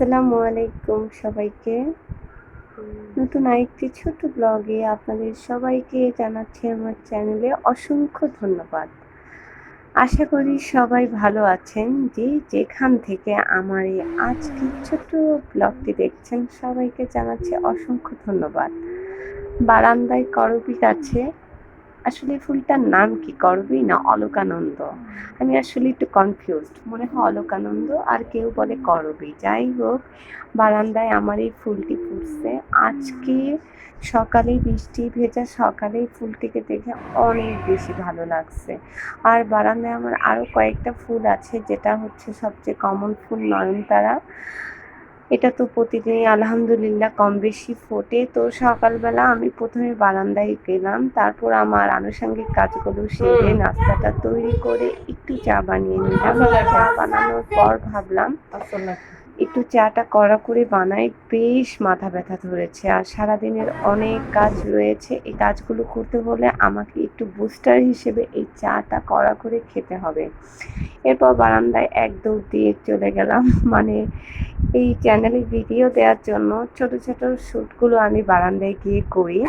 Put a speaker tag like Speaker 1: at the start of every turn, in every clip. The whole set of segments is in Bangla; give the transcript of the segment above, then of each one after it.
Speaker 1: আসসালামু আলাইকুম সবাইকে। নতুন আরেকটি ছোট ব্লগে আপনাদের সবাইকে জানাচ্ছি আমার চ্যানেলে অসংখ্য ধন্যবাদ। আশা করি সবাই ভালো আছেন, যে যেখান থেকে আমার এই আজকের ছোট্ট ব্লগটি দেখছেন, সবাইকে জানাচ্ছি অসংখ্য ধন্যবাদ। বারান্দায় করবি আছে আসলে ফুলটার নাম কি করবি না অলোকানন্দ? আমি আসলে একটু কনফিউজড মনে হয় অলোকানন্দ আর কেউ বলে করবি। যাই হোক, বারান্দায় আমার এই ফুলটি ফুটছে। আজকে সকালে বৃষ্টি ভেজা সকালেই ফুলটিকে দেখে অনেক বেশি ভালো লাগছে। আর বারান্দায় আমার আরও কয়েকটা ফুল আছে, যেটা হচ্ছে সবচেয়ে কমন ফুল নয়নতারা। এটা তো প্রতিদিনই আলহামদুলিল্লাহ কম বেশি ফোটে। তো সকালবেলা আমি প্রথমে বারান্দায় গেলাম তারপর আমার আনুষঙ্গিক কাজগুলো সেরে নাস্তাটা তৈরি করে একটু চা বানিয়ে নিলাম। চা বানানোর পর ভাবলাম একটু চাটা কড়া করে বানাই বেশ মাথা ব্যথা ধরেছে। আর সারাদিনের অনেক কাজ রয়েছে। এই কাজগুলো করতে হলে আমাকে একটু বুস্টার হিসেবে এই চাটা কড়া করে খেতে হবে। এরপর বারান্দায় এক দৌড় দিয়ে চলে গেলাম। মানে এই চ্যানেলে ভিডিও দেওয়ার জন্য ছোট ছোট শ্যুটগুলো আমি বারান্দায় গিয়ে করি।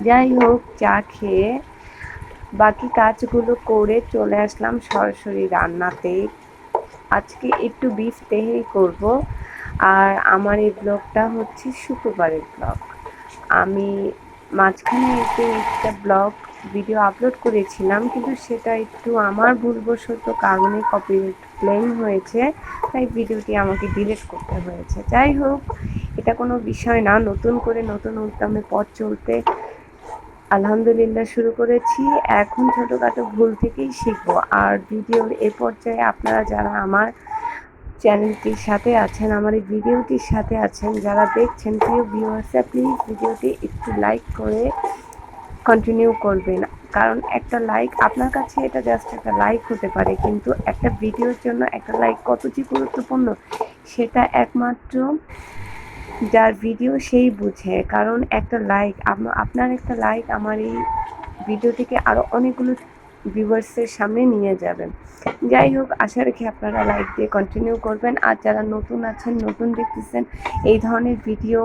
Speaker 1: যাই হোক, চা খেয়ে বাকি কাজগুলো করে চলে আসলাম সরাসরি রান্নাতে। আজকে একটু বিফ তেহেরি করব। আর আমার এই ব্লগটা হচ্ছে শুক্রবারের ব্লগ আমি মাঝখানে একটু একটা ব্লগ ভিডিও আপলোড করেছিলাম, কিন্তু সেটা একটু আমার ভুলবশত কারণে কপিরাইট ক্লেম হয়েছে, তাই ভিডিওটি আমাকে ডিলিট করতে হয়েছে। যাই হোক, এটা কোনো বিষয় না, নতুন করে নতুন উদ্যমে পথ চলতে আলহামদুলিল্লাহ শুরু করেছি। এখন ছোটোখাটো ভুল থেকেই শিখব। আর ভিডিওর এ পর্যায়ে আপনারা যারা আমার চ্যানেলটির সাথে আছেন, আমার এই ভিডিওটির সাথে আছেন, যারা দেখছেন, প্রিয় ভিউয়ার্সরা প্লিজ ভিডিওটি একটু লাইক করে কন্টিনিউ করবেন। কারণ একটা লাইক আপনার কাছে এটা জাস্ট একটা লাইক হতে পারে, কিন্তু একটা ভিডিওর জন্য একটা লাইক কত যে গুরুত্বপূর্ণ? সেটা একমাত্র যার ভিডিও সেই বুঝে। কারণ একটা লাইক আপনার একটা লাইক আমার এই ভিডিওটিকে আরও অনেকগুলো ভিউয়ার্সের সামনে নিয়ে যাবেন। যাই হোক, আশা রেখে আপনারা লাইক দিয়ে কন্টিনিউ করবেন। আর যারা নতুন আছেন, নতুন দেখতেছেন, এই ধরনের ভিডিও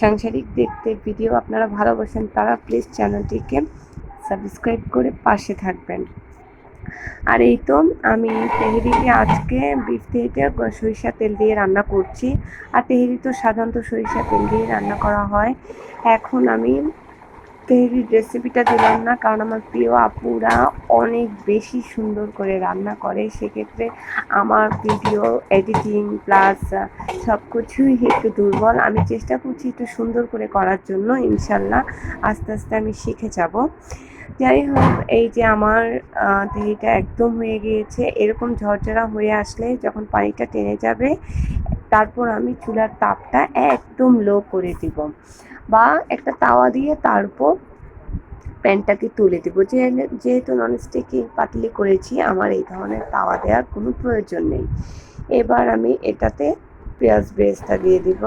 Speaker 1: সাংসারিক দেখতে ভিডিও আপনারা ভালোবাসেন, তারা প্লিজ চ্যানেলটিকে সাবস্ক্রাইব করে পাশে থাকবেন। আর এই তো আমি তেহেরিকে আজকে বিফ তেহেরিটা সরিষা তেল দিয়ে রান্না করছি। আর তেহেরি তো সাধারণত সরিষা তেল দিয়ে রান্না করা হয়। এখন আমি তেহরির রেসিপিটা দিলাম না, কারণ আমার প্রিয় আপুরা অনেক বেশি সুন্দর করে রান্না করে। সেক্ষেত্রে আমার ভিডিও এডিটিং প্লাস সব কিছুই একটু দুর্বল। আমি চেষ্টা করছি একটু সুন্দর করে করার জন্য, ইনশাল্লাহ আস্তে আস্তে আমি শিখে যাব। যাই হোক, এই যে আমার তেহিটা একদম হয়ে গিয়েছে। এরকম ঝরঝরা হয়ে আসলে যখন পানিটা টেনে যাবে, তারপর আমি চুলার তাপটা একদম লো করে দিব বা একটা তাওয়া দিয়ে তার উপর প্যানটাকে তুলে দেবো। যে, যেহেতু ননস্টিকি পাতলি করেছি, আমার এই ধরনের তাওয়া দেওয়ার কোনো প্রয়োজন নেই। এবার আমি এটাতে পেঁয়াজ বেরেস্তা দিয়ে দিব।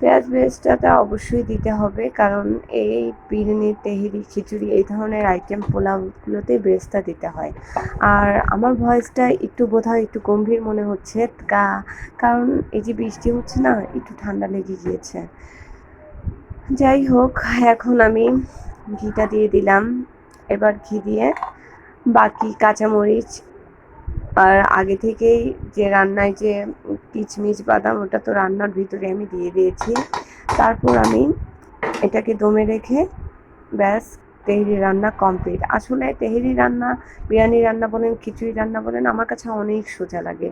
Speaker 1: পেঁয়াজ বেরেস্তাটা অবশ্যই দিতে হবে, কারণ এই বিরিয়ানি তেহেরি, খিচুড়ি এই ধরনের আইটেম পোলাওগুলোতে বেরেস্তা দিতে হয়। আর আমার ভয়েসটা একটু বোধহয় একটু গম্ভীর মনে হচ্ছে কারণ এই যে বৃষ্টি হচ্ছে না, একটু ঠান্ডা লেগে গিয়েছে। যাই হোক, এখন আমি ঘিটা দিয়ে দিলাম। এবার ঘি দিয়ে বাকি কাঁচামরিচ আর আগে থেকেই যে রান্নায় যে কিচমিচ, বাদাম, ওটা তো রান্নার ভিতরে আমি দিয়ে দিয়েছি। তারপর আমি এটাকে দমে রেখে ব্যাস তেহরি রান্না কমপ্লিট আসলে তেহরি রান্না বিরিয়ানি রান্না বলেন খিচুড়ি রান্না বলেন আমার কাছে অনেক সোজা লাগে।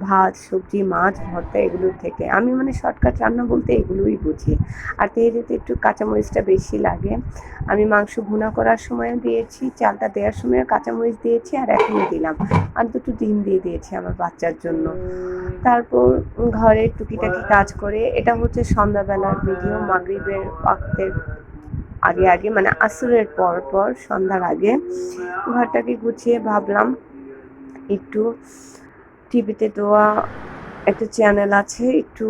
Speaker 1: ভাত সবজি মাছ ভর্তা এগুলোর থেকে। আমি মানে শর্টকাট রান্না বলতে এগুলোই বুঝি। আর তেহরিতে একটু কাঁচামরিচটা বেশি লাগে। আমি মাংস ভুনা করার সময়ও দিয়েছি চালটা দেওয়ার সময়ও কাঁচামরিচ দিয়েছি আর এখনও দিলাম। আর দুটো ডিম দিয়ে দিয়েছি আমার বাচ্চার জন্য। তারপর ঘরে টুকিটাকি কাজ করে এটা হচ্ছে সন্ধ্যাবেলার ভিডিও মাগরিবের ওয়াক্তের আগে আগে মানে আসরের পর পর, সন্ধ্যার আগে ঘরটাকে গুছিয়ে ভাবলাম একটু টিভিতে দেওয়া, একটা চ্যানেল আছে, একটু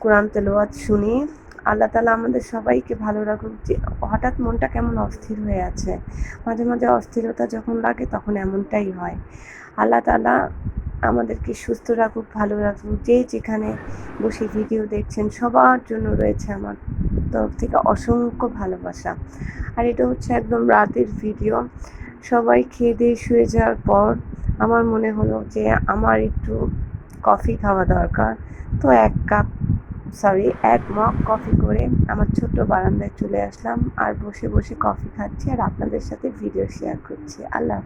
Speaker 1: কোরআন তেলোয়াত শুনি। আল্লাহ তালা আমাদের সবাইকে ভালো রাখুক। যে, হঠাৎ মনটা কেমন অস্থির হয়ে আছে? মাঝে মাঝে অস্থিরতা যখন লাগে তখন এমনটাই হয়। আল্লাহ তালা আমাদেরকে সুস্থ রাখুক, ভালো রাখুক। যে যেখানে বসে ভিডিও দেখছেন, সবার জন্য রয়েছে আমার তরফ থেকে অসংখ্য ভালোবাসা। আর এটা হচ্ছে একদম রাতের ভিডিও। সবাই খেয়ে দিয়ে শুয়ে যাওয়ার পর আমার মনে হলো যে আমার একটু কফি খাওয়া দরকার। তো এক কাপ সরি এক মগ কফি করে আমার ছোট্ট বারান্দায় চলে আসলাম। আর বসে বসে কফি খাচ্ছি আর আপনাদের সাথে ভিডিও শেয়ার করছি। আল্লাহ।